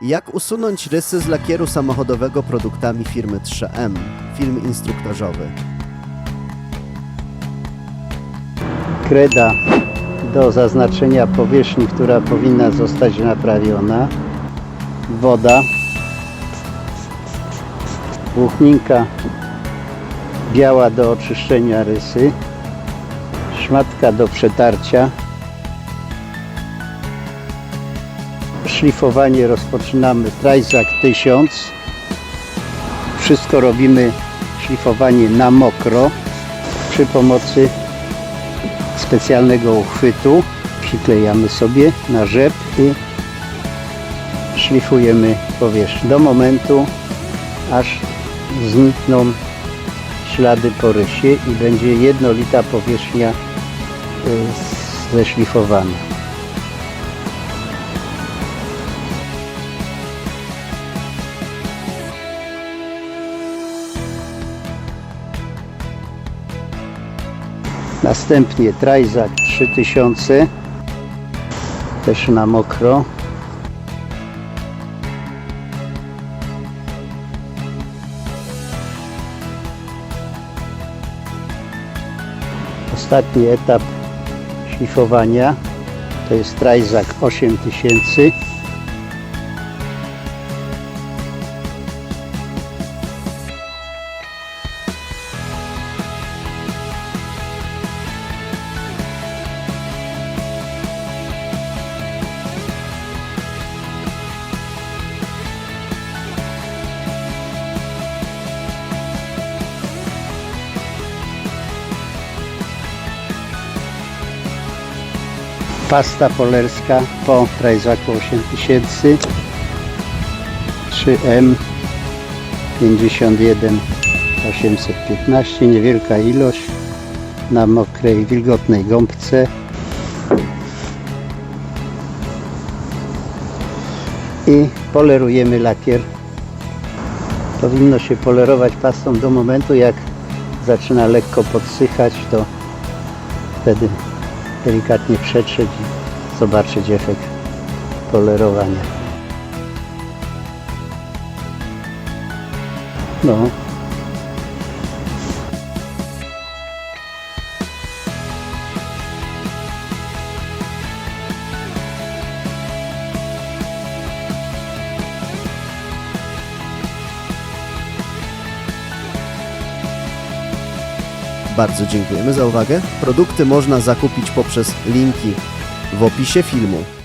Jak usunąć rysy z lakieru samochodowego produktami firmy 3M? Film instruktażowy. kreda do zaznaczenia powierzchni, która powinna zostać naprawiona, woda, włókninka. Biała do oczyszczenia rysy, szmatka do przetarcia, szlifowanie rozpoczynamy Trizak 1000, wszystko robimy szlifowanie na mokro przy pomocy specjalnego uchwytu. Przyklejamy sobie na rzep i szlifujemy powierzchnię do momentu, aż znikną ślady po rysie i będzie jednolita powierzchnia y, zeszlifowana. Następnie Trizak 3000 też na mokro. Ostatni etap szlifowania to jest Trizak 8000. Pasta polerska po Trizaku 8000 3M 51 815 niewielka ilość. Na mokrej wilgotnej gąbce. I polerujemy lakier. Powinno się polerować pastą do momentu jak zaczyna lekko podsychać to wtedy delikatnie przetrzeć i zobaczyć efekt polerowania. No. Bardzo dziękujemy za uwagę. Produkty można zakupić poprzez linki w opisie filmu.